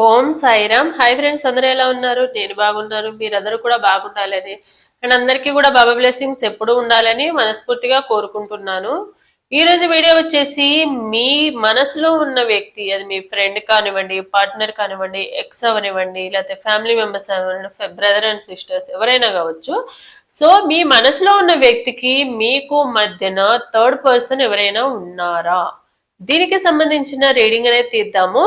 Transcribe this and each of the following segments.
ఓం Sairam. Hi friends అందరూ ఎలా ఉన్నారు? నేను బాగున్నాను మీరందరూ కూడా బాగుండాలని. అండ్ అందరికీ కూడా బాబా బ్లెస్సింగ్స్ ఎప్పుడూ ఉండాలని మనస్ఫూర్తిగా కోరుకుంటున్నాను. ఈ రోజు వీడియో వచ్చేసి మీ మనసులో ఉన్న వ్యక్తి అది మీ ఫ్రెండ్ కానివ్వండి పార్ట్నర్ కానివ్వండి ఎక్స్ అవనివ్వండి లేకపోతే ఫ్యామిలీ మెంబర్స్ అవనివ్వండి బ్రదర్ అండ్ సిస్టర్స్ ఎవరైనా కావచ్చు. సో మీ మనసులో ఉన్న వ్యక్తికి మీకు మధ్యన థర్డ్ పర్సన్ ఎవరైనా ఉన్నారా? దీనికి సంబంధించిన రీడింగ్ అనేది తీద్దాము.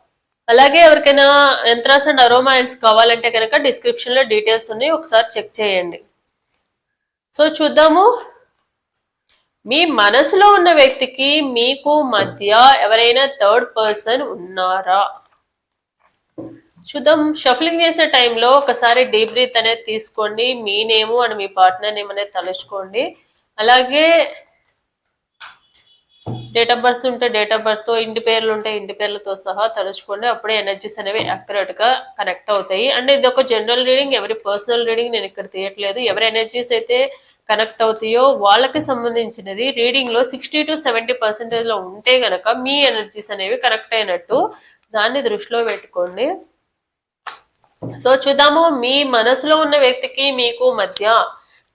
అలాగే ఎవరికైనా యంత్రాస్ అండ్ అరోమాయిల్స్ కావాలంటే కనుక డిస్క్రిప్షన్లో డీటెయిల్స్ ఉన్నాయి ఒకసారి చెక్ చేయండి. సో చూద్దాము. మీ మనసులో ఉన్న వ్యక్తికి మీకు మధ్య ఎవరైనా థర్డ్ పర్సన్ ఉన్నారా? చూద్దాం. షఫలింగ్ చేసే టైంలో ఒకసారి డీప్ బ్రీత్ అనేది తీసుకోండి. మీ నేము అండ్ మీ పార్ట్నర్ నేమ్ అనేది తలుచుకోండి. అలాగే డేట్ ఆఫ్ బర్త్ ఉంటే డేట్ ఆఫ్ బర్త్తో ఇంటి పేర్లు ఉంటే ఇంటి పేర్లతో సహా తలుచుకోండి. అప్పుడే ఎనర్జీస్ అనేవి అక్యురేట్గా కనెక్ట్ అవుతాయి. అంటే ఇది ఒక జనరల్ రీడింగ్ ఎవరి పర్సనల్ రీడింగ్ నేను ఇక్కడ తీయట్లేదు. ఎవరి ఎనర్జీస్ అయితే కనెక్ట్ అవుతాయో వాళ్ళకి సంబంధించినది రీడింగ్లో సిక్స్టీ టు సెవెంటీ పర్సెంటేజ్లో ఉంటే గనక మీ ఎనర్జీస్ అనేవి కనెక్ట్ అయినట్టు దాన్ని దృష్టిలో పెట్టుకోండి. సో చూద్దాము మీ మనసులో ఉన్న వ్యక్తికి మీకు మధ్య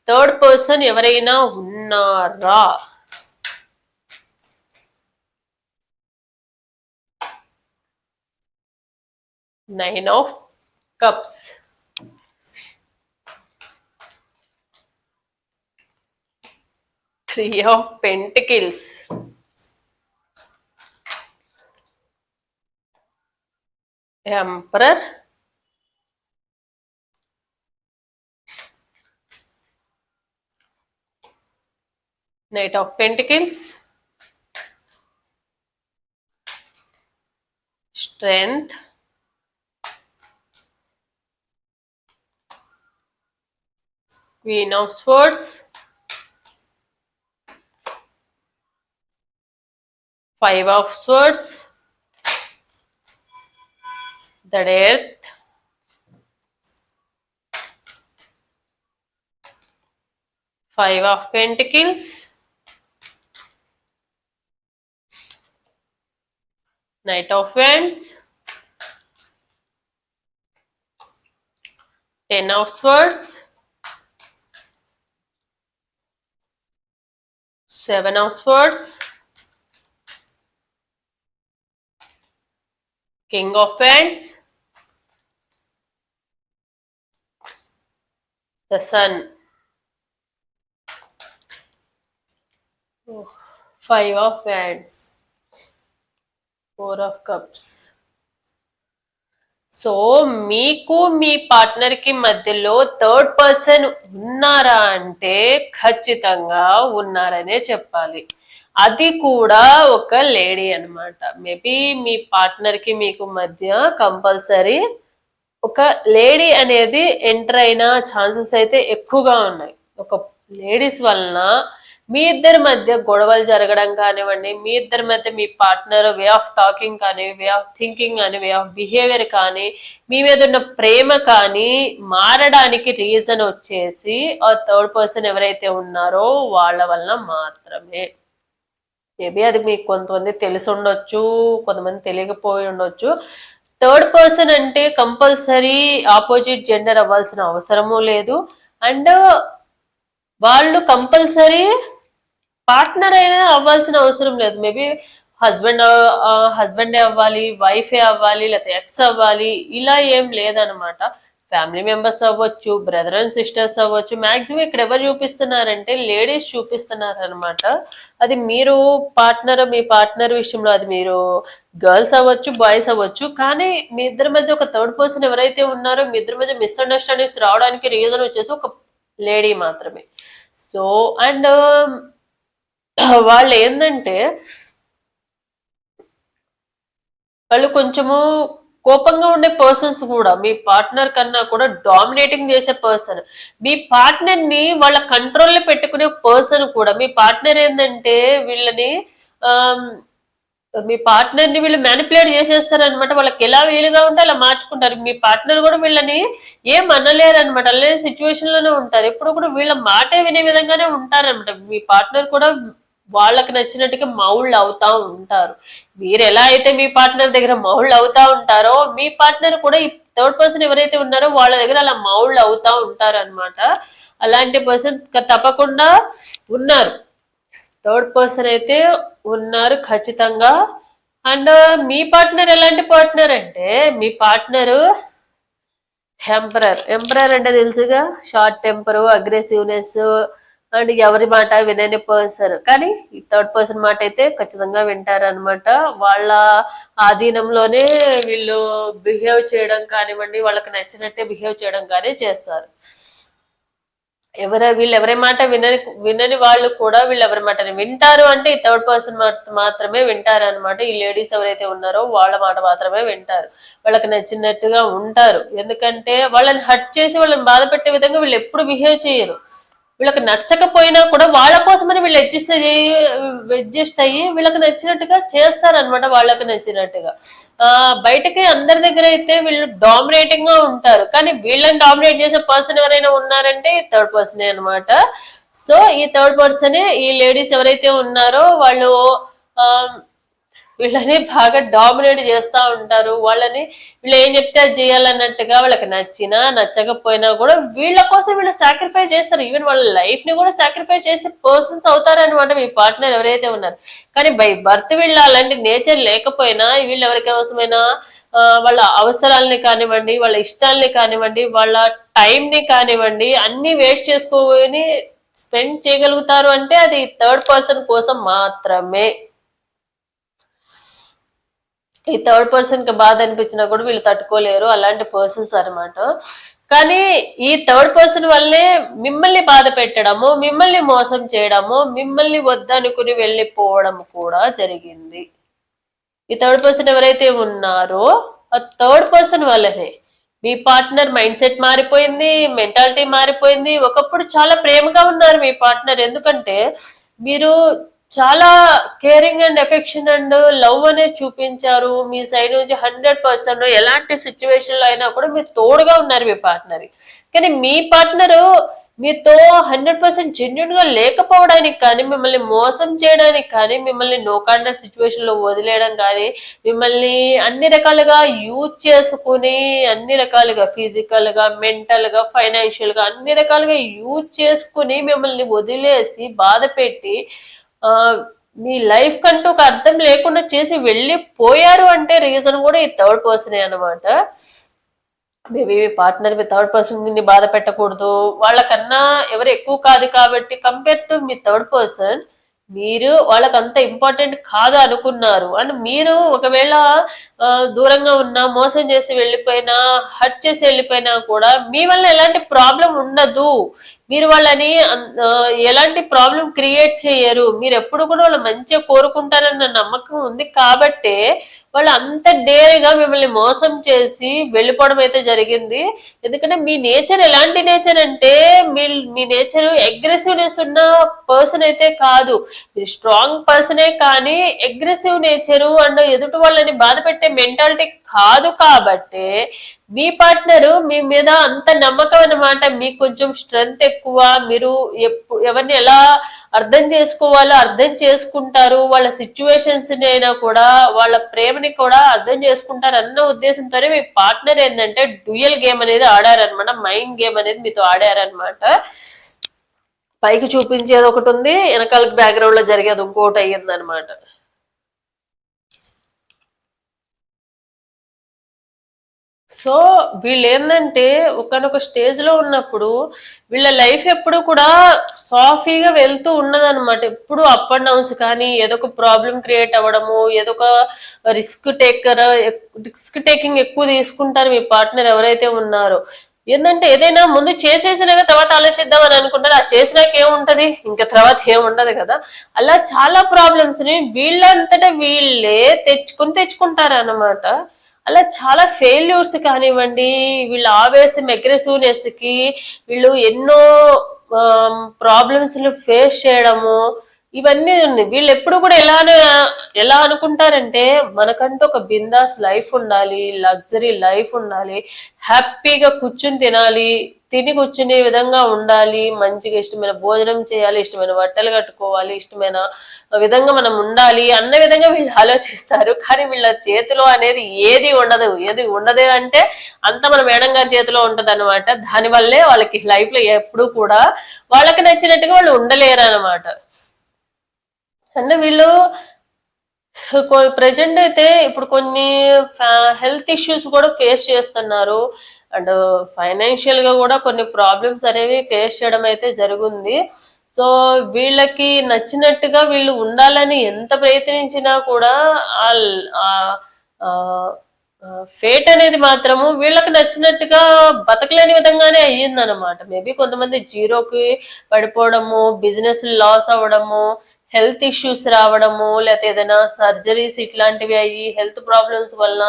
థర్డ్ పర్సన్ ఎవరైనా ఉన్నారా? Nine of cups three of pentacles emperor knight of pentacles strength Queen of Swords, Five of Swords, the Death, Five of Pentacles, Knight of Wands, Ten of Swords, Seven of Swords, King of Wands, the Sun, Five of Wands, Four of Cups. So మీకు మీ పార్ట్నర్కి మధ్యలో third person ఉన్నారా అంటే ఖచ్చితంగా ఉన్నారనే చెప్పాలి. అది కూడా ఒక లేడీ అనమాట మేబీ మీ పార్ట్నర్కి మీకు మధ్య కంపల్సరీ ఒక లేడీ అనేది ఎంటర్ అయిన ఛాన్సెస్ అయితే ఎక్కువగా ఉన్నాయి. ఒక లేడీస్ వలన మీ ఇద్దరి మధ్య గొడవలు జరగడం కానివ్వండి మీ ఇద్దరి మధ్య మీ పార్ట్నర్ వే ఆఫ్ టాకింగ్ కానీ వే ఆఫ్ థింకింగ్ కానీ వే ఆఫ్ బిహేవియర్ కానీ మీ మీద ఉన్న ప్రేమ కానీ మారడానికి రీజన్ వచ్చేసి ఆ థర్డ్ పర్సన్ ఎవరైతే ఉన్నారో వాళ్ళ వలన మాత్రమే. మేబీ అది మీకు కొంతమంది తెలిసి ఉండొచ్చు కొంతమంది తెలియకపోయి ఉండొచ్చు. థర్డ్ పర్సన్ అంటే కంపల్సరీ ఆపోజిట్ జెండర్ అవ్వాల్సిన అవసరము లేదు. అండ్ వాళ్ళు కంపల్సరీ పార్ట్నర్ అయినా అవ్వాల్సిన అవసరం లేదు. మేబీ హస్బెండ్ హస్బెండే అవ్వాలి వైఫే అవ్వాలి లేకపోతే ఎక్స్ అవ్వాలి ఇలా ఏం లేదనమాట ఫ్యామిలీ మెంబర్స్ అవ్వచ్చు బ్రదర్ అండ్ సిస్టర్స్ అవ్వచ్చు మ్యాక్సిమం ఇక్కడ ఎవరు చూపిస్తున్నారంటే లేడీస్ చూపిస్తున్నారు అనమాట అది మీరు పార్ట్నర్ మీ పార్ట్నర్ విషయంలో అది మీరు గర్ల్స్ అవ్వచ్చు బాయ్స్ అవ్వచ్చు కానీ మీ ఇద్దరి మధ్య ఒక థర్డ్ పర్సన్ ఎవరైతే ఉన్నారో మీ ఇద్దరి మధ్య మిస్అండర్స్టాండింగ్స్ రావడానికి రీజన్ వచ్చేసి ఒక లేడీ మాత్రమే. సో అండ్ వాళ్ళు ఏంటంటే వాళ్ళు కొంచెము కోపంగా ఉండే పర్సన్స్ కూడా మీ పార్ట్నర్ కన్నా కూడా డామినేటింగ్ చేసే పర్సన్ మీ పార్ట్నర్ని వాళ్ళ కంట్రోల్లో పెట్టుకునే పర్సన్ కూడా మీ పార్ట్నర్ ఏంటంటే వీళ్ళని మీ పార్ట్నర్ని వీళ్ళు మ్యానిపులేట్ చేసేస్తారు అనమాట వాళ్ళకి ఎలా వీలుగా ఉంటే అలా మార్చుకుంటారు. మీ పార్ట్నర్ కూడా వీళ్ళని ఏం అనలేరు అనమాట అలాంటి సిచ్యువేషన్లోనే ఉంటారు. ఎప్పుడు కూడా వీళ్ళ మాటే వినే విధంగానే ఉంటారనమాట మీ పార్ట్నర్ కూడా వాళ్ళకి నచ్చినట్టుగా మౌళ్ళు అవుతా ఉంటారు. మీరు ఎలా అయితే మీ పార్ట్నర్ దగ్గర మౌళ్ళు అవుతా ఉంటారో మీ పార్ట్నర్ కూడా ఈ థర్డ్ పర్సన్ ఎవరైతే ఉన్నారో వాళ్ళ దగ్గర అలా మౌళ్ళు అవుతా ఉంటారు అనమాట అలాంటి పర్సన్ తప్పకుండా ఉన్నారు. థర్డ్ పర్సన్ అయితే ఉన్నారు ఖచ్చితంగా. అండ్ మీ పార్ట్నర్ ఎలాంటి పార్ట్నర్ అంటే మీ పార్ట్నరు ఎంపరర్ ఎంపరర్ అంటే తెలుసుగా? షార్ట్ టెంపర్ అగ్రెసివ్నెస్ అండ్ ఎవరి మాట వినని పర్సన్ కానీ ఈ థర్డ్ పర్సన్ మాట అయితే ఖచ్చితంగా వింటారనమాట వాళ్ళ ఆధీనంలోనే వీళ్ళు బిహేవ్ చేయడం కానివ్వండి వాళ్ళకి నచ్చినట్టే బిహేవ్ చేయడం కానీ చేస్తారు. ఎవర వీళ్ళు ఎవరి మాట వినని వినని వాళ్ళు కూడా వీళ్ళు ఎవరి మాటని వింటారు అంటే ఈ థర్డ్ పర్సన్ మాత్రమే వింటారు అనమాట ఈ లేడీస్ ఎవరైతే ఉన్నారో వాళ్ళ మాట మాత్రమే వింటారు. వాళ్ళకి నచ్చినట్టుగా ఉంటారు. ఎందుకంటే వాళ్ళని హట్ చేసి వాళ్ళని బాధ పెట్టే విధంగా వీళ్ళు ఎప్పుడు బిహేవ్ చేయరు. వీళ్ళకి నచ్చకపోయినా కూడా వాళ్ళ కోసమని వీళ్ళు అడ్జస్ట్ అయ్యి అడ్జస్ట్ అయ్యి వీళ్ళకి నచ్చినట్టుగా చేస్తారు అనమాట వాళ్ళకి నచ్చినట్టుగా. ఆ బయటకి అందరి దగ్గర అయితే వీళ్ళు డామినేటింగ్గా ఉంటారు. కానీ వీళ్ళని డామినేట్ చేసే పర్సన్ ఎవరైనా ఉన్నారంటే థర్డ్ పర్సనే అనమాట సో ఈ థర్డ్ పర్సనే ఈ లేడీస్ ఎవరైతే ఉన్నారో వాళ్ళు ఆ వీళ్ళని బాగా డామినేట్ చేస్తూ ఉంటారు. వాళ్ళని వీళ్ళు ఏం చెప్తే అది చేయాలన్నట్టుగా వాళ్ళకి నచ్చినా నచ్చకపోయినా కూడా వీళ్ళ కోసం వీళ్ళు సాక్రిఫైస్ చేస్తారు. ఈవెన్ వాళ్ళ లైఫ్ని కూడా సాక్రిఫైస్ చేసే పర్సన్స్ అవుతారనమాట మీ పార్ట్నర్ ఎవరైతే ఉన్నారు. కానీ బై బర్త్ వీళ్ళు అలాంటి నేచర్ లేకపోయినా వీళ్ళు ఎవరికి అవసరమైనా వాళ్ళ అవసరాలని కానివ్వండి వాళ్ళ ఇష్టాలని కానివ్వండి వాళ్ళ టైంని కానివ్వండి అన్ని వేస్ట్ చేసుకొని స్పెండ్ చేయగలుగుతారు అంటే అది థర్డ్ పర్సన్ కోసం మాత్రమే. ఈ థర్డ్ పర్సన్కి బాధ అనిపించినా కూడా వీళ్ళు తట్టుకోలేరు. అలాంటి పర్సన్స్ అన్నమాట. కానీ ఈ థర్డ్ పర్సన్ వల్లే మిమ్మల్ని బాధ పెట్టడము మిమ్మల్ని మోసం చేయడము మిమ్మల్ని వద్దనుకుని వెళ్ళిపోవడం కూడా జరిగింది. ఈ థర్డ్ పర్సన్ ఎవరైతే ఉన్నారో ఆ థర్డ్ పర్సన్ వల్లనే మీ పార్ట్నర్ మైండ్ సెట్ మారిపోయింది మెంటాలిటీ మారిపోయింది. ఒకప్పుడు చాలా ప్రేమగా ఉన్నారు మీ పార్ట్నర్ ఎందుకంటే మీరు చాలా caring and affection and love అనేది చూపించారు. మీ సైడ్ నుంచి హండ్రెడ్ పర్సెంట్ ఎలాంటి సిచ్యువేషన్లో అయినా కూడా మీరు తోడుగా ఉన్నారు మీ పార్ట్నర్ కానీ మీ పార్ట్నర్ మీతో హండ్రెడ్ పర్సెంట్ జెన్యున్గా లేకపోవడానికి కానీ మిమ్మల్ని మోసం చేయడానికి కానీ మిమ్మల్ని నోకాండ సిచ్యువేషన్లో వదిలేయడం కానీ మిమ్మల్ని అన్ని రకాలుగా యూజ్ చేసుకుని అన్ని రకాలుగా ఫిజికల్గా మెంటల్గా ఫైనాన్షియల్గా అన్ని రకాలుగా యూజ్ చేసుకుని మిమ్మల్ని వదిలేసి బాధ పెట్టి మీ లైఫ్ కంటూ ఒక అర్థం లేకుండా చేసి వెళ్ళిపోయారు అంటే రీజన్ కూడా ఈ థర్డ్ పర్సనే అనమాట మేబీ మీ పార్ట్నర్ మీ థర్డ్ పర్సన్ని బాధ పెట్టకూడదు. వాళ్ళకన్నా ఎవరు ఎక్కువ కాదు కాబట్టి కంపేర్ టు మీ థర్డ్ పర్సన్ మీరు వాళ్ళకి అంత ఇంపార్టెంట్ కాదు అనుకున్నారు. అండ్ మీరు ఒకవేళ దూరంగా ఉన్నా మోసం చేసి వెళ్ళిపోయినా హర్ట్ చేసి వెళ్ళిపోయినా కూడా మీ వల్ల ఎలాంటి ప్రాబ్లం ఉండదు. మీరు వాళ్ళని ఎలాంటి ప్రాబ్లం క్రియేట్ చేయరు. మీరు ఎప్పుడు కూడా వాళ్ళ మంచిగా కోరుకుంటారన్న నమ్మకం ఉంది కాబట్టే వాళ్ళు అంత డేర్గా మిమ్మల్ని మోసం చేసి వెళ్ళిపోవడం అయితే జరిగింది. ఎందుకంటే మీ నేచర్ ఎలాంటి నేచర్ అంటే మీ మీ నేచర్ అగ్రెసివ్నెస్ ఉన్న పర్సన్ అయితే కాదు. మీరు స్ట్రాంగ్ పర్సనే కానీ అగ్రెసివ్ నేచరు అండ్ ఎదుటి వాళ్ళని బాధ పెట్టే మెంటాలిటీ కాదు కాబట్టి మీ పార్ట్నర్ మీ మీద అంత నమ్మకం అన్నమాట. మీకు కొంచెం స్ట్రెంగ్త్ ఎక్కువ. మీరు ఎప్పు ఎవరిని ఎలా అర్థం చేసుకోవాలో అర్థం చేసుకుంటారు. వాళ్ళ సిచ్యువేషన్స్ అయినా కూడా వాళ్ళ ప్రేమని కూడా అర్థం చేసుకుంటారు అన్న ఉద్దేశంతోనే మీ పార్ట్నర్ ఏంటంటే డ్యూయల్ గేమ్ అనేది ఆడారనమాట మైండ్ గేమ్ అనేది మీతో ఆడారనమాట పైకి చూపించేది ఒకటి ఉంది వెనకాల బ్యాక్గ్రౌండ్లో జరిగేది ఇంకోటి అయ్యింది సో వీళ్ళు ఏంటంటే ఒకనొక స్టేజ్లో ఉన్నప్పుడు వీళ్ళ లైఫ్ ఎప్పుడు కూడా సాఫీగా వెళ్తూ ఉన్నదన్నమాట. ఎప్పుడు అప్ అండ్ డౌన్స్ కానీ ఏదో ఒక ప్రాబ్లం క్రియేట్ అవ్వడము ఏదో ఒక రిస్క్ టేకర్ రిస్క్ టేకింగ్ ఎక్కువ తీసుకుంటారు మీ పార్ట్నర్ ఎవరైతే ఉన్నారో. ఏంటంటే ఏదైనా ముందు చేసేసినాక తర్వాత ఆలోచిద్దాం అని అనుకుంటారు. ఆ చేసినాక ఏముంటది? ఇంకా తర్వాత ఏముండదు కదా? అలా చాలా ప్రాబ్లమ్స్ని వీళ్ళంతటా వీళ్ళే తెచ్చుకుని తెచ్చుకుంటారు అన్నమాట అలా చాలా ఫెయిల్యూర్స్ కానివ్వండి వీళ్ళ ఆవేశం అగ్రెసివ్నెస్కి వీళ్ళు ఎన్నో ప్రాబ్లమ్స్ ఫేస్ చేయడము ఇవన్నీ ఉన్నాయి వీళ్ళు ఎప్పుడు కూడా ఎలా ఎలా అనుకుంటారంటే మనకంటూ ఒక బిందాస్ లైఫ్ ఉండాలి లగ్జరీ లైఫ్ ఉండాలి హ్యాపీగా కూర్చుని తినాలి తిని కూర్చునే విధంగా ఉండాలి మంచిగా ఇష్టమైన భోజనం చేయాలి ఇష్టమైన బట్టలు కట్టుకోవాలి ఇష్టమైన విధంగా మనం ఉండాలి అన్న విధంగా వీళ్ళు ఆలోచిస్తారు. కానీ వీళ్ళ చేతిలో అనేది ఏది ఉండదు. ఏది ఉండదు అంటే అంత మన మేడం గారి చేతిలో ఉంటది అనమాట దానివల్లే వాళ్ళకి లైఫ్లో ఎప్పుడు కూడా వాళ్ళకి నచ్చినట్టుగా వాళ్ళు ఉండలేరు అనమాట అంటే వీళ్ళు ప్రజెంట్ అయితే ఇప్పుడు కొన్ని హెల్త్ ఇష్యూస్ కూడా ఫేస్ చేస్తున్నారు. అండ్ ఫైనాన్షియల్గా కూడా కొన్ని ప్రాబ్లమ్స్ అనేవి ఫేస్ చేయడం అయితే జరిగింది. సో వీళ్ళకి నచ్చినట్టుగా వీళ్ళు ఉండాలని ఎంత ప్రయత్నించినా కూడా ఫేట్ అనేది మాత్రము వీళ్ళకి నచ్చినట్టుగా బతకలేని విధంగానే అయ్యిందనమాట మేబీ కొంతమంది జీరోకి పడిపోవడము బిజినెస్ లాస్ అవ్వడము హెల్త్ ఇష్యూస్ రావడము లేకపోతే ఏదైనా సర్జరీస్ ఇట్లాంటివి అయ్యి హెల్త్ ప్రాబ్లమ్స్ వలన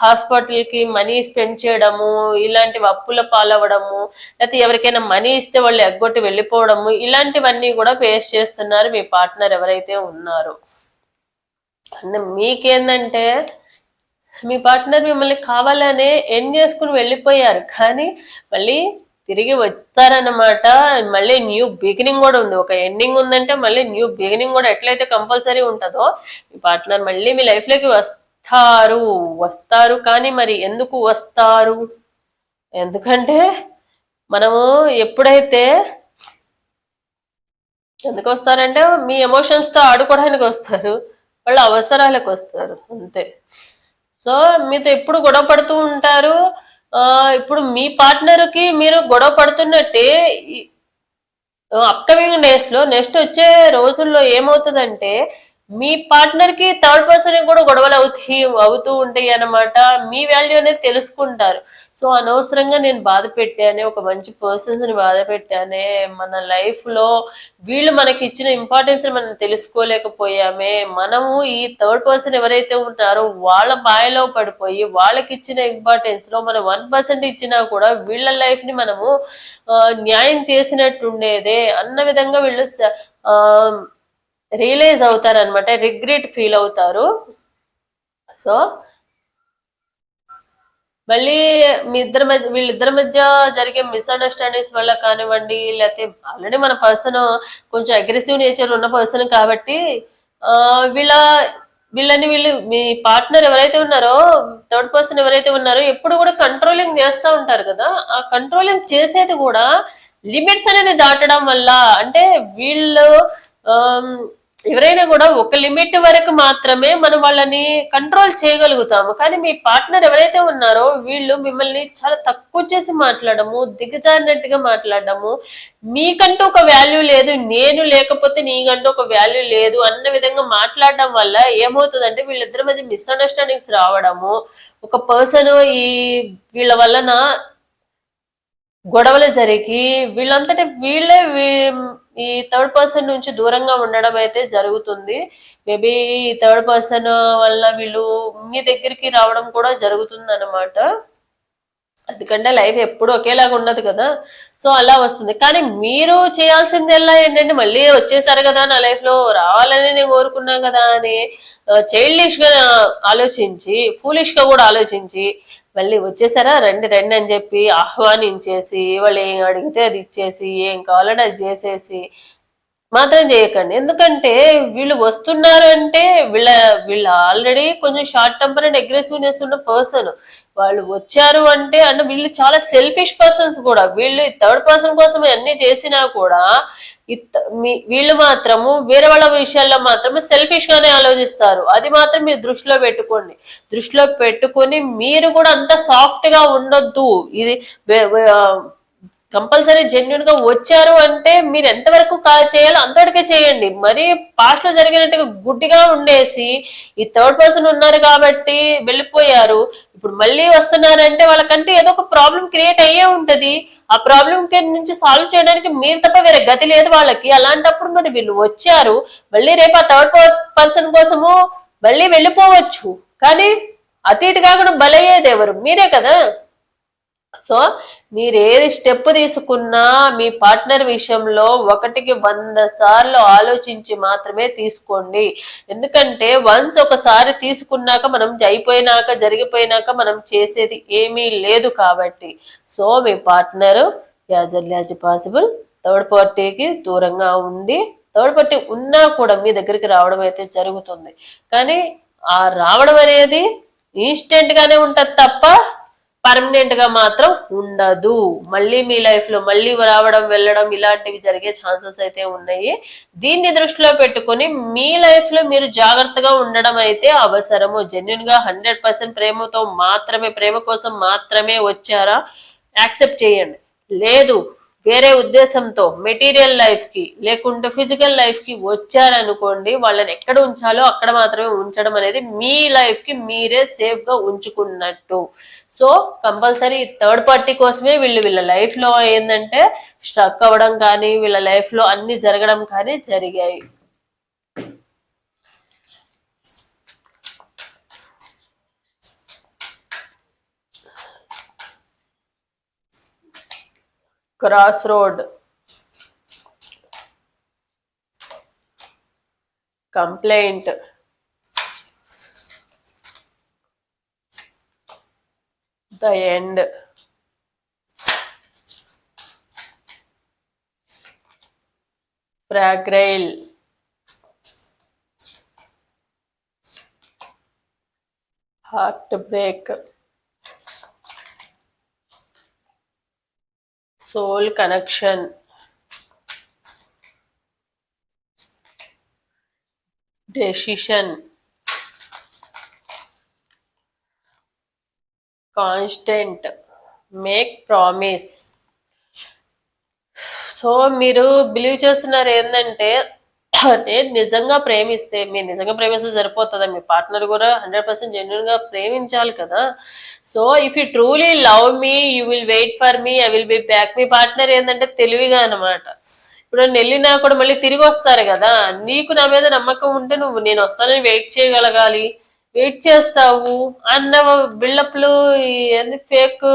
హాస్పిటల్కి మనీ స్పెండ్ చేయడము ఇలాంటివి అప్పుల పాలవ్వడము లేకపోతే ఎవరికైనా మనీ ఇస్తే వాళ్ళు ఎగ్గొట్టి వెళ్ళిపోవడము ఇలాంటివన్నీ కూడా ఫేస్ చేస్తున్నారు మీ పార్ట్నర్ ఎవరైతే ఉన్నారో. అంటే మీకేందంటే మీ పార్ట్నర్ మిమ్మల్ని కావాలనే ఎండ్ చేసుకుని వెళ్ళిపోయారు కానీ మళ్ళీ తిరిగి వస్తారనమాట మళ్ళీ న్యూ బిగినింగ్ కూడా ఉంది. ఒక ఎండింగ్ ఉందంటే మళ్ళీ న్యూ బిగినింగ్ కూడా ఎట్లయితే కంపల్సరీ ఉంటుందో మీ పార్ట్నర్ మళ్ళీ మీ లైఫ్లోకి వస్తారు. వస్తారు కానీ మరి ఎందుకు వస్తారు? ఎందుకంటే మనము ఎప్పుడైతే ఎందుకు వస్తారంటే మీ ఎమోషన్స్తో ఆడుకోవడానికి వస్తారు. వాళ్ళ అవసరాలకు వస్తారు. అంతే. సో మీతో ఎప్పుడు గొడవ పడుతూ ఉంటారు. ఇప్పుడు మీ పార్ట్నర్కి మీరు గొడవ పడుతున్నట్టే అప్కమింగ్ డేస్లో నెక్స్ట్ వచ్చే రోజుల్లో ఏమవుతుందంటే మీ పార్ట్నర్కి థర్డ్ పర్సన్ కూడా గొడవలు అవుతాయి అవుతూ ఉంటాయి అన్నమాట. మీ వాల్యూ అనేది తెలుసుకుంటారు. సో అనవసరంగా నేను బాధ పెట్టానే ఒక మంచి పర్సన్స్ని బాధ పెట్టానే మన లైఫ్లో వీళ్ళు మనకి ఇచ్చిన ఇంపార్టెన్స్ మనం తెలుసుకోలేకపోయామే. మనము ఈ థర్డ్ పర్సన్ ఎవరైతే ఉంటారో వాళ్ళ బాయలో పడిపోయి వాళ్ళకి ఇచ్చిన ఇంపార్టెన్స్లో మనం వన్ పర్సెంట్ ఇచ్చినా కూడా వీళ్ళ లైఫ్ని మనము న్యాయం చేసినట్టుండేదే. అన్న విధంగా వీళ్ళు రియలైజ్ అవుతారు అనమాట రిగ్రెట్ ఫీల్ అవుతారు. సో మళ్ళీ మీ ఇద్దరి మధ్య వీళ్ళిద్దరి మధ్య జరిగే మిస్అండర్స్టాండింగ్స్ వల్ల కానివ్వండి లేకపోతే ఆల్రెడీ మన పర్సన్ కొంచెం అగ్రెసివ్ నేచర్ ఉన్న పర్సన్ కాబట్టి వీళ్ళ వీళ్ళని వీళ్ళు మీ పార్ట్నర్ ఎవరైతే ఉన్నారో థర్డ్ పర్సన్ ఎవరైతే ఉన్నారో ఎప్పుడు కూడా కంట్రోలింగ్ చేస్తూ ఉంటారు కదా. ఆ కంట్రోలింగ్ చేసేది కూడా లిమిట్స్ అనేది దాటడం వల్ల అంటే వీళ్ళు ఎవరైనా కూడా ఒక లిమిట్ వరకు మాత్రమే మనం వాళ్ళని కంట్రోల్ చేయగలుగుతాము. కానీ మీ పార్ట్నర్ ఎవరైతే ఉన్నారో వీళ్ళు మిమ్మల్ని చాలా తక్కువ చేసి మాట్లాడము దిగజారినట్టుగా మాట్లాడము. మీకంటూ ఒక వాల్యూ లేదు నేను లేకపోతే నీకంటూ ఒక వాల్యూ లేదు అన్న విధంగా మాట్లాడడం వల్ల ఏమవుతుందంటే వీళ్ళిద్దరి మధ్య మిస్అండర్స్టాండింగ్స్ రావడము. ఒక పర్సన్ ఈ వీళ్ళ వలన గొడవలు జరిగి వీళ్ళంతటి వీళ్ళే ఈ థర్డ్ పర్సన్ నుంచి దూరంగా ఉండడం అయితే జరుగుతుంది. మేబీ ఈ థర్డ్ పర్సన్ వల్ల వీళ్ళు మీ దగ్గరికి రావడం కూడా జరుగుతుంది అనమాట ఎందుకంటే లైఫ్ ఎప్పుడు ఒకేలాగా ఉండదు కదా. సో అలా వస్తుంది. కానీ మీరు చేయాల్సిందల్లా ఏంటంటే మళ్ళీ వచ్చేసారు కదా నా లైఫ్లో రావాలని నేను కోరుకున్నాను కదా అని చైల్డిష్గా ఆలోచించి ఫూలిష్గా కూడా ఆలోచించి మళ్ళీ వచ్చేసారా? రండి రండి అని చెప్పి ఆహ్వానించేసి వాళ్ళు ఏం అడిగితే అది ఇచ్చేసి ఏం కావాలంటే అది చేసేసి మాత్రం చేయకండి. ఎందుకంటే వీళ్ళు వస్తున్నారు అంటే వీళ్ళ వీళ్ళు ఆల్రెడీ కొంచెం షార్ట్ టెంపర్ అండ్ అగ్రెసివ్నెస్ ఉన్న పర్సన్ వాళ్ళు వచ్చారు అంటే అంటే వీళ్ళు చాలా సెల్ఫిష్ పర్సన్స్ కూడా. వీళ్ళు థర్డ్ పర్సన్ కోసం అన్ని చేసినా కూడా వీళ్ళు మాత్రము వేరే వాళ్ళ విషయాల్లో మాత్రమే సెల్ఫిష్ గానే ఆలోచిస్తారు. అది మాత్రం మీరు దృష్టిలో పెట్టుకోండి. దృష్టిలో పెట్టుకొని మీరు కూడా అంత సాఫ్ట్గా ఉండొద్దు. ఇది కంపల్సరీ జెన్యున్గా వచ్చారు అంటే మీరు ఎంతవరకు చేయాలో అంతవరకే చేయండి. మరి పాస్ట్లో జరిగినట్టుగా గుడ్డిగా ఉండేసి ఈ థర్డ్ పర్సన్ ఉన్నారు కాబట్టి వెళ్ళిపోయారు. ఇప్పుడు మళ్ళీ వస్తున్నారంటే వాళ్ళకంటే ఏదో ఒక ప్రాబ్లం క్రియేట్ అయ్యే ఉంటది. ఆ ప్రాబ్లం నుంచి సాల్వ్ చేయడానికి మీరు తప్ప వేరే గతి లేదు వాళ్ళకి. అలాంటప్పుడు మరి వీళ్ళు వచ్చారు. మళ్ళీ రేపు ఆ థర్డ్ పర్సన్ కోసము మళ్ళీ వెళ్ళిపోవచ్చు. కానీ అటు ఇటు కాకుండా బలయ్యేది ఎవరు? మీరే కదా. సో మీరు ఏది స్టెప్ తీసుకున్నా మీ పార్ట్నర్ విషయంలో ఒకటికి వంద సార్లు ఆలోచించి మాత్రమే తీసుకోండి. ఎందుకంటే వన్స్ ఒకసారి తీసుకున్నాక మనం అయిపోయినాక జరిగిపోయినాక మనం చేసేది ఏమీ లేదు కాబట్టి. సో మీ partner as early as possible third పార్టీకి దూరంగా ఉండి థర్డ్ పార్టీ ఉన్నా కూడా మీ దగ్గరికి రావడం అయితే జరుగుతుంది. కానీ ఆ రావడం అనేది ఇన్స్టెంట్ గానే ఉంటది తప్ప పర్మనెంట్గా మాత్రం ఉండదు. మళ్ళీ మీ లైఫ్లో మళ్ళీ రావడం వెళ్ళడం ఇలాంటివి జరిగే ఛాన్సెస్ అయితే ఉన్నాయి. దీన్ని దృష్టిలో పెట్టుకొని మీ లైఫ్లో మీరు జాగ్రత్తగా ఉండడం అయితే అవసరము. జెన్యున్గా హండ్రెడ్ పర్సెంట్ ప్రేమతో మాత్రమే ప్రేమ కోసం మాత్రమే వచ్చారా? యాక్సెప్ట్ చేయండి. లేదు వేరే ఉద్దేశంతో మెటీరియల్ లైఫ్కి లేకుంటే ఫిజికల్ లైఫ్కి వచ్చారనుకోండి వాళ్ళని ఎక్కడ ఉంచాలో అక్కడ మాత్రమే ఉంచడం అనేది మీ లైఫ్కి మీరే సేఫ్గా ఉంచుకున్నట్టు. సో కంపల్సరీ థర్డ్ పార్టీ కోసమే వీళ్ళు వీళ్ళ లైఫ్లో ఏంటంటే స్ట్రక్ అవ్వడం కానీ వీళ్ళ లైఫ్లో అన్ని జరగడం కానీ జరిగాయి. Cross road complaint the end fragile heart break soul connection decision constant. Make promise. So మీరు బిలీవ్ చేస్తున్నారు ఏంటంటే నేను నిజంగా ప్రేమిస్తే మీరు నిజంగా ప్రేమిస్తే సరిపోతుందా? మీ పార్ట్నర్ కూడా హండ్రెడ్ పర్సెంట్ జెన్యున్గా ప్రేమించాలి కదా. So if you truly love me you will wait for me I will be back మీ పార్ట్నర్ ఏంటంటే తెలివిగా అనమాట ఇప్పుడు నేను వెళ్ళినా కూడా మళ్ళీ తిరిగి వస్తారు కదా. నీకు నా మీద నమ్మకం ఉంటే నువ్వు నేను వస్తానని వెయిట్ చేయగలగాలి. వెయిట్ చేస్తావు అన్న బిల్డప్లు ఏంది ఫేక్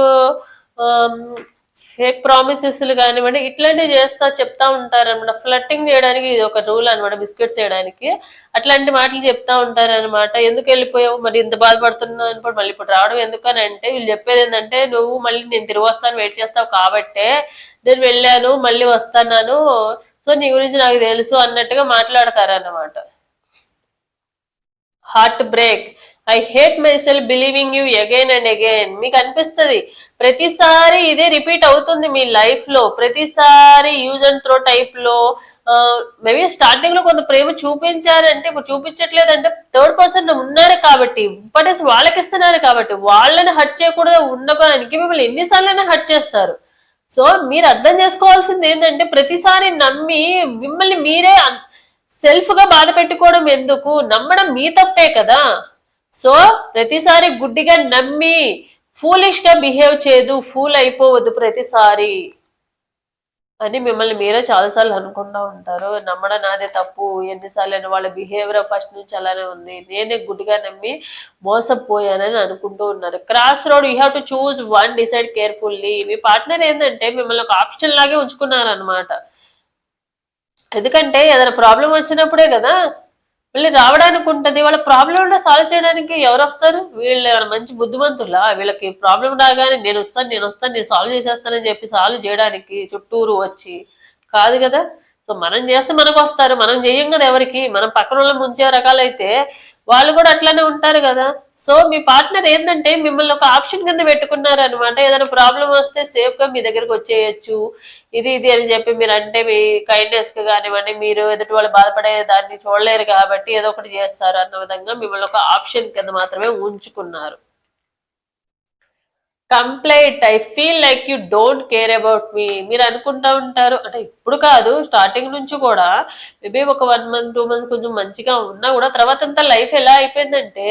ఫేక్ ప్రామిసెస్లు కానివ్వండి ఇట్లాంటివి చేస్తా చెప్తా ఉంటారనమాట ఫ్లట్టింగ్ చేయడానికి ఇది ఒక రూల్ అనమాట బిస్కెట్స్ చేయడానికి. అట్లాంటి మాటలు చెప్తా ఉంటారనమాట ఎందుకు వెళ్ళిపోయావు? మరి ఇంత బాధపడుతున్నావు అనుకోండి మళ్ళీ ఇప్పుడు రావడం ఎందుకని అంటే వీళ్ళు చెప్పేది ఏంటంటే నువ్వు మళ్ళీ నేను తిరిగి వస్తాను వెయిట్ చేస్తావు కాబట్టే నేను వెళ్ళాను మళ్ళీ వస్తాను సో నీ గురించి నాకు తెలుసు అన్నట్టుగా మాట్లాడతారన్నమాట. Heart break. I hate myself believing you again and again. మీకు అనిపిస్తుంది? ప్రతిసారి ఇదే రిపీట్ అవుతుంది మీ లైఫ్లో. ప్రతిసారి యూజ్ అండ్ త్రో టైప్లో మేబీ స్టార్టింగ్లో కొంత ప్రేమ చూపించారంటే ఇప్పుడు చూపించట్లేదంటే థర్డ్ పర్సన్ ఉన్నారు కాబట్టి ఇంపార్టెన్స్ వాళ్ళకి ఇస్తున్నారు కాబట్టి వాళ్ళని హట్ చేయకూడదు ఉండడానికి మిమ్మల్ని ఎన్నిసార్లు హట్ చేస్తారు. సో మీరు అర్థం చేసుకోవాల్సింది ఏంటంటే ప్రతిసారి నమ్మి మిమ్మల్ని మీరే సెల్ఫ్గా బాధ పెట్టుకోవడం ఎందుకు? నమ్మడం మీ తప్పే కదా. సో ప్రతిసారి గుడ్డిగా నమ్మి ఫూలిష్గా బిహేవ్ చేయదు ఫూల్ అయిపోవద్దు ప్రతిసారి అని మిమ్మల్ని మీరే చాలాసార్లు అనుకుంటా ఉంటారు. నమ్మడం నాదే తప్పు. ఎన్నిసార్లు అయినా వాళ్ళ బిహేవియర్ ఫస్ట్ నుంచి అలానే ఉంది. నేనే గుడ్డిగా నమ్మి మోసపోయానని అనుకుంటూ ఉన్నారు. Cross road you have to choose one decide carefully me partner ఏంటంటే మిమ్మల్ని ఒక ఆప్షన్ లాగే ఉంచుకున్నారనమాట ఎందుకంటే ఏదైనా ప్రాబ్లం వచ్చినప్పుడే కదా మళ్ళీ రావడానికి ఉంటుంది. వాళ్ళ ప్రాబ్లం సాల్వ్ చేయడానికి ఎవరు వస్తారు? వీళ్ళు ఏమైనా మంచి బుద్ధిమంతులా? వీళ్ళకి ప్రాబ్లం రాగానే నేను వస్తాను నేను వస్తాను నేను సాల్వ్ చేసేస్తానని చెప్పి సాల్వ్ చేయడానికి చుట్టూరు వచ్చి కాదు కదా. సో మనం చేస్తే మనకు వస్తారు. మనం చేయం కదా ఎవరికి? మనం పక్కన వాళ్ళ ముంచే రకాలైతే వాళ్ళు కూడా అట్లానే ఉంటారు కదా. సో మీ పార్ట్నర్ ఏంటంటే మిమ్మల్ని ఒక ఆప్షన్ కింద పెట్టుకున్నారు అనమాట ఏదైనా ప్రాబ్లం వస్తే సేఫ్గా మీ దగ్గరకు వచ్చేయచ్చు. ఇది ఇది అని చెప్పి మీరు అంటే మీ కైండ్నెస్కి కానివ్వండి మీరు ఎదుటి వాళ్ళు బాధపడే దాన్ని చూడలేరు కాబట్టి ఏదో ఒకటి చేస్తారు అన్న విధంగా మిమ్మల్ని ఒక ఆప్షన్ కింద మాత్రమే ఉంచుకున్నారు. Complaint. I feel like you don't care about మీ మీరు అనుకుంటా ఉంటారు. అంటే ఇప్పుడు కాదు స్టార్టింగ్ నుంచి కూడా మేబీ ఒక వన్ మంత్ టూ మంత్స్ కొంచెం మంచిగా ఉన్నా కూడా తర్వాత అంతా లైఫ్ ఎలా అయిపోయిందంటే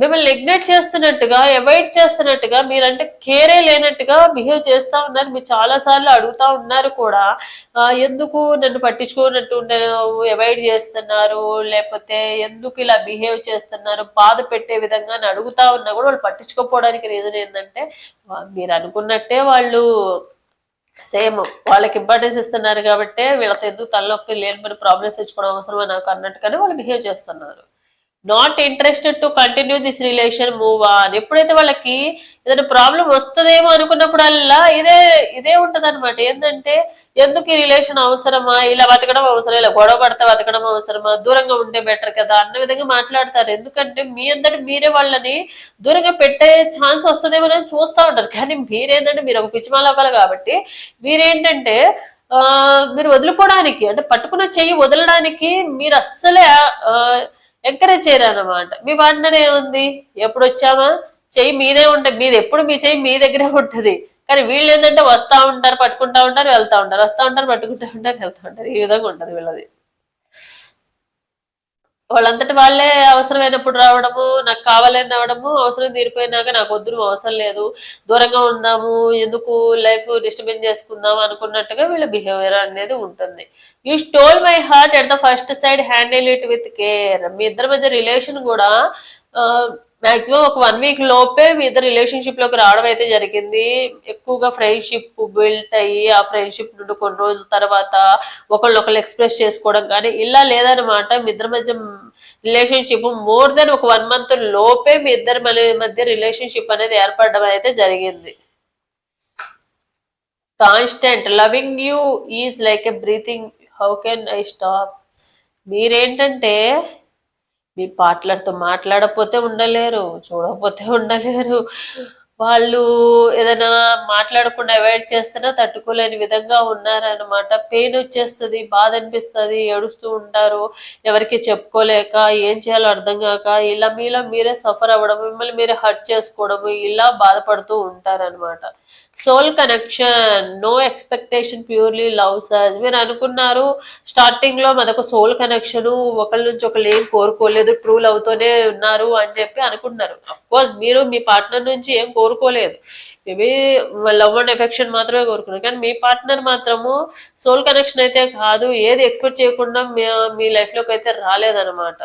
మిమ్మల్ని నెగ్లెక్ట్ చేస్తున్నట్టుగా అవాయిడ్ చేస్తున్నట్టుగా మీరంటే కేరే లేనట్టుగా బిహేవ్ చేస్తూ ఉన్నారు. మీరు చాలా సార్లు అడుగుతా ఉన్నారు కూడా. ఎందుకు నన్ను పట్టించుకోనట్టు అవాయిడ్ చేస్తున్నారు? లేకపోతే ఎందుకు ఇలా బిహేవ్ చేస్తున్నారు? బాధ పెట్టే విధంగా అడుగుతా ఉన్నా కూడా వాళ్ళు పట్టించుకోకపోవడానికి రీజన్ ఏంటంటే మీరు అనుకున్నట్టే వాళ్ళు సేమ్ వాళ్ళకి ఇంపార్టెన్స్ ఇస్తున్నారు కాబట్టి వీళ్ళతో ఎందుకు తలనొప్పి లేని ప్రాబ్లమ్స్ తెచ్చుకోవడం అవసరమా నాకు అన్నట్టుగానే వాళ్ళు బిహేవ్ చేస్తున్నారు. Not interested to continue this relation move on ఎప్పుడైతే వాళ్ళకి ఏదైనా ప్రాబ్లం వస్తుందేమో అనుకున్నప్పుడల్లా ఇదే ఇదే ఉంటది అనమాట ఏంటంటే ఎందుకు ఈ రిలేషన్ అవసరమా? ఇలా బతకడం అవసరం ఇలా గొడవ పడితే బతకడం అవసరమా? దూరంగా ఉంటే బెటర్ కదా? అన్న విధంగా మాట్లాడతారు. ఎందుకంటే మీ అందరి మీరే వాళ్ళని దూరంగా పెట్టే ఛాన్స్ వస్తుందేమో అని చూస్తూ ఉంటారు. కానీ మీరేంటంటే మీరు ఒక పిచ్చిమాలకలు కాబట్టి మీరేంటంటే ఆ మీరు వదులుకోవడానికి అంటే పట్టుకున్న చెయ్యి వదలడానికి మీరు అస్సలే ఎంకరేజ్ చేయరనమాట మీ పార్ట్నర్ ఏముంది ఎప్పుడు వచ్చామా చెయ్యి మీదే ఉంటుంది మీది ఎప్పుడు మీ చెయ్యి మీ దగ్గరే ఉంటుంది. కానీ వీళ్ళు ఏంటంటే వస్తూ ఉంటారు పట్టుకుంటా ఉంటారు వెళ్తా ఉంటారు వస్తా ఉంటారు పట్టుకుంటా ఉంటారు వెళ్తా ఉంటారు. ఈ విధంగా ఉంటుంది వీళ్ళది. వాళ్ళంతటి వాళ్ళే అవసరమైనప్పుడు రావడము నాకు కావాలని రావడము అవసరం తీరిపోయినాక నాకు వద్దు అవసరం లేదు దూరంగా ఉందాము ఎందుకు లైఫ్ డిస్టర్బెన్స్ చేసుకుందాం అనుకున్నట్టుగా వీళ్ళ బిహేవియర్ అనేది ఉంటుంది. You stole my heart at the first sight handle it with care మీ ఇద్దరి మధ్య రిలేషన్ కూడా మాక్సిమం ఒక వన్ వీక్ లోపే మీ ఇద్దరు రిలేషన్షిప్లోకి రావడం అయితే జరిగింది. ఎక్కువగా ఫ్రెండ్షిప్ బిల్ట్ అయ్యి ఆ ఫ్రెండ్షిప్ నుండి కొన్ని రోజుల తర్వాత ఒకళ్ళొకళ్ళు ఎక్స్ప్రెస్ చేసుకోవడం కానీ ఇలా లేదనమాట మీ ఇద్దరి మధ్య రిలేషన్షిప్ మోర్ దెన్ ఒక వన్ మంత్ లోపే మీ ఇద్దరి మధ్య- మధ్య రిలేషన్షిప్ అనేది ఏర్పడడం అయితే జరిగింది. Constant loving you is like a breathing how can I stop మీరేంటంటే మీ పార్ట్లర్తో మాట్లాడకపోతే ఉండలేరు చూడకపోతే ఉండలేరు. వాళ్ళు ఏదైనా మాట్లాడకుండా అవాయిడ్ చేస్తేనే తట్టుకోలేని విధంగా ఉన్నారనమాట పెయిన్ వచ్చేస్తుంది బాధ అనిపిస్తుంది ఏడుస్తూ ఉంటారు ఎవరికి చెప్పుకోలేక ఏం చేయాలో అర్థం కాక ఇలా మీలో మీరే సఫర్ అవ్వడం మిమ్మల్ని మీరే హర్ట్ చేసుకోవడం ఇలా బాధపడుతూ ఉంటారనమాట soul connection no expectation purely love surge మీరు అనుకున్నారు స్టార్టింగ్లో మనకు సోల్ కనెక్షన్ ఒకళ్ళ నుంచి ఒకళ్ళు ఏం కోరుకోలేదు ట్రూ లవ్తోనే ఉన్నారు అని చెప్పి అనుకున్నారు అఫ్ కోర్స్ మీరు మీ పార్ట్నర్ నుంచి ఏం కోరుకోలేదు. మేబీ లవ్ అండ్ ఎఫెక్షన్ మాత్రమే కోరుకున్నారు కానీ మీ పార్ట్నర్ మాత్రము సోల్ కనెక్షన్ అయితే కాదు ఏది ఎక్స్పెక్ట్ చేయకుండా మీ- లైఫ్లోకి లైఫ్లోకి అయితే రాలేదన్నమాట.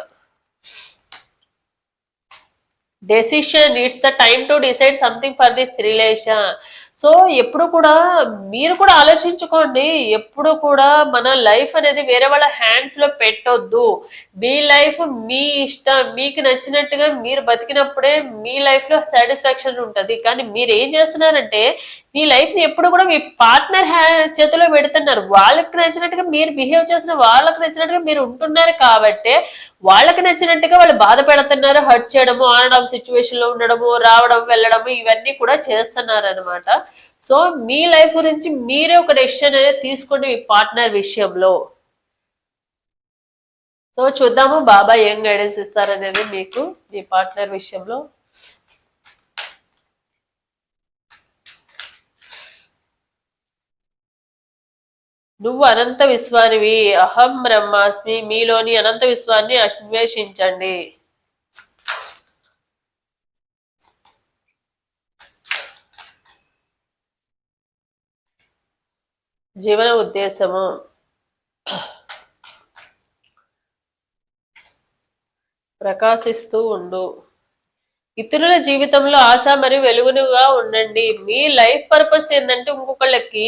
Decision it's the time to decide something for this relation so ఎప్పుడు కూడా మీరు కూడా ఆలోచించుకోండి ఎప్పుడు కూడా మన లైఫ్ అనేది వేరే వాళ్ళ హ్యాండ్స్లో పెట్టొద్దు. మీ లైఫ్ మీ ఇష్టం మీకు నచ్చినట్టుగా మీరు బతికినప్పుడే మీ లైఫ్లో సాటిస్ఫాక్షన్ ఉంటుంది. కానీ మీరు ఏం చేస్తున్నారంటే మీ లైఫ్ని ఎప్పుడు కూడా మీ పార్ట్నర్ చేతిలో పెడుతున్నారు. వాళ్ళకి నచ్చినట్టుగా మీరు బిహేవ్ చేసిన వాళ్ళకి నచ్చినట్టుగా మీరు ఉంటున్నారు కాబట్టి వాళ్ళకి నచ్చినట్టుగా వాళ్ళు బాధ పెడుతున్నారు హర్ట్ చేయడము ఆనడం సిచ్యువేషన్లో ఉండడము రావడం వెళ్ళడము ఇవన్నీ కూడా చేస్తున్నారు అనమాట సో మీ లైఫ్ గురించి మీరే ఒక డెసిషన్ అనేది తీసుకోండి మీ పార్ట్నర్ విషయంలో. సో చూద్దాము బాబా ఏం గైడెన్స్ ఇస్తారనేది మీకు మీ పార్ట్నర్ విషయంలో. నువ్వు అనంత విశ్వానివి అహం బ్రహ్మాస్మి మీలోని అనంత విశ్వాన్ని అన్వేషించండి. జీవన ఉద్దేశము. ప్రకాశిస్తూ ఉండు. ఇతరుల జీవితంలో ఆశ మరియు వెలుగునుగా ఉండండి. మీ లైఫ్ పర్పస్ ఏంటంటే ఇంకొకళ్ళకి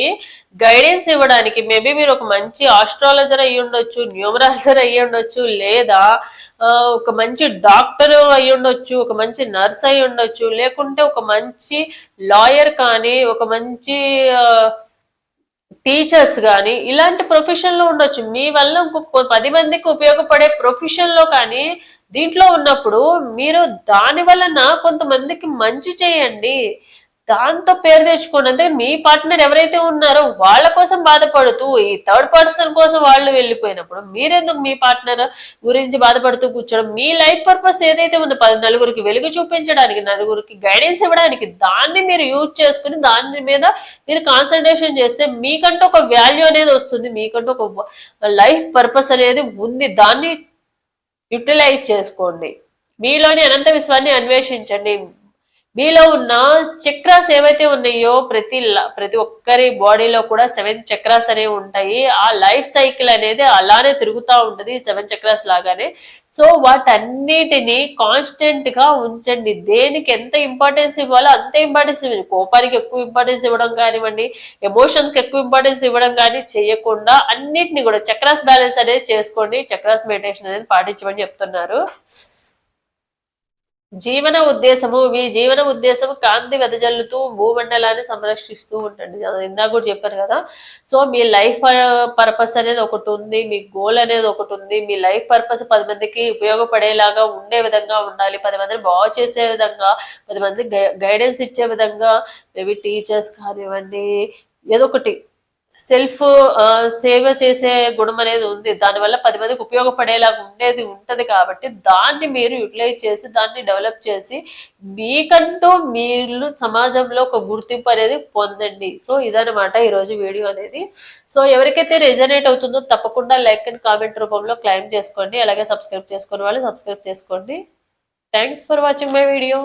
గైడెన్స్ ఇవ్వడానికి. మేబీ మీరు ఒక మంచి ఆస్ట్రాలజర్ అయ్యి ఉండొచ్చు న్యూమరాలజర్ అయ్యి ఉండొచ్చు లేదా ఒక మంచి డాక్టర్ అయ్యి ఉండొచ్చు ఒక మంచి నర్స్ అయ్యి ఉండొచ్చు. లేకుంటే ఒక మంచి లాయర్ కానీ ఒక మంచి ఆ, టీచర్స్ కానీ ఇలాంటి ప్రొఫెషన్లో ఉండొచ్చు. మీ వల్ల ఇంకొక పది మందికి ఉపయోగపడే ప్రొఫెషన్లో కానీ దీంట్లో ఉన్నప్పుడు మీరు దాని వలన కొంతమందికి మంచి చేయండి. దాంతో పేరు తెచ్చుకోండి. అంటే మీ పార్ట్నర్ ఎవరైతే ఉన్నారో వాళ్ళ కోసం బాధపడుతూ ఈ థర్డ్ పర్సన్ కోసం వాళ్ళు వెళ్ళిపోయినప్పుడు మీరెందుకు మీ పార్ట్నర్ గురించి బాధపడుతూ కూర్చోడం మీ లైఫ్ పర్పస్ ఏదైతే ఉందో పది నలుగురికి వెలుగు చూపించడానికి నలుగురికి గైడెన్స్ ఇవ్వడానికి దాన్ని మీరు యూజ్ చేసుకుని దాని మీద మీరు కాన్సన్ట్రేషన్ చేస్తే మీకంటూ ఒక వాల్యూ అనేది వస్తుంది. మీకంటూ ఒక లైఫ్ పర్పస్ అనేది ఉంది. దాన్ని యూటిలైజ్ చేసుకోండి. మీలోని అనంత విశ్వాన్ని అన్వేషించండి. మీలో ఉన్న చక్రాస్ ఏవైతే ఉన్నాయో ప్రతి ల- ప్రతి ఒక్కరి బాడీలో కూడా సెవెన్ చక్రాస్ అనేవి ఉంటాయి. ఆ లైఫ్ సైకిల్ అనేది అలానే తిరుగుతూ ఉంటుంది సెవెన్ చక్రాస్ లాగానే. సో వాటన్నిటిని కాన్స్టెంట్గా ఉంచండి. దేనికి ఎంత ఇంపార్టెన్స్ ఇవ్వాలో అంతే ఇంపార్టెన్స్ ఇవ్వండి. కోపానికి ఎక్కువ ఇంపార్టెన్స్ ఇవ్వడం కానివ్వండి ఎమోషన్స్కి ఎక్కువ ఇంపార్టెన్స్ ఇవ్వడం కానీ చేయకుండా అన్నిటిని కూడా చక్రాస్ బ్యాలెన్స్ అనేది చేసుకోండి. చక్రాస్ మెడిటేషన్ అనేది పాటించమని చెప్తున్నారు. జీవన ఉద్దేశము మీ జీవన ఉద్దేశం కాంతి వెదజల్లుతూ భూమండలాన్ని సంరక్షిస్తూ ఉంటుంది ఇందాక కూడా చెప్పారు కదా. సో మీ లైఫ్ పర్పస్ అనేది ఒకటి ఉంది మీ గోల్ అనేది ఒకటి ఉంది. మీ లైఫ్ పర్పస్ పది మందికి ఉపయోగపడేలాగా ఉండే విధంగా ఉండాలి. పది మందిని బాగు చేసే విధంగా పది మందికి గైడెన్స్ ఇచ్చే విధంగా మేబీ టీచర్స్ కానివ్వండి ఏదో ఒకటి సెల్ఫ్ సేవ చేసే గుణం అనేది ఉంది. దానివల్ల పది మందికి ఉపయోగపడేలాగా ఉండేది ఉంటది కాబట్టి దాన్ని మీరు యూటిలైజ్ చేసి దాన్ని డెవలప్ చేసి మీకంటూ మీరు సమాజంలో ఒక గుర్తింపు అనేది పొందండి. సో ఇదనమాట ఈరోజు వీడియో అనేది. సో ఎవరికైతే రెజనేట్ అవుతుందో తప్పకుండా లైక్ అండ్ కామెంట్ రూపంలో క్లైమ్ చేసుకోండి. అలాగే సబ్స్క్రైబ్ చేసుకునే వాళ్ళు సబ్స్క్రైబ్ చేసుకోండి. Thanks for watching my video.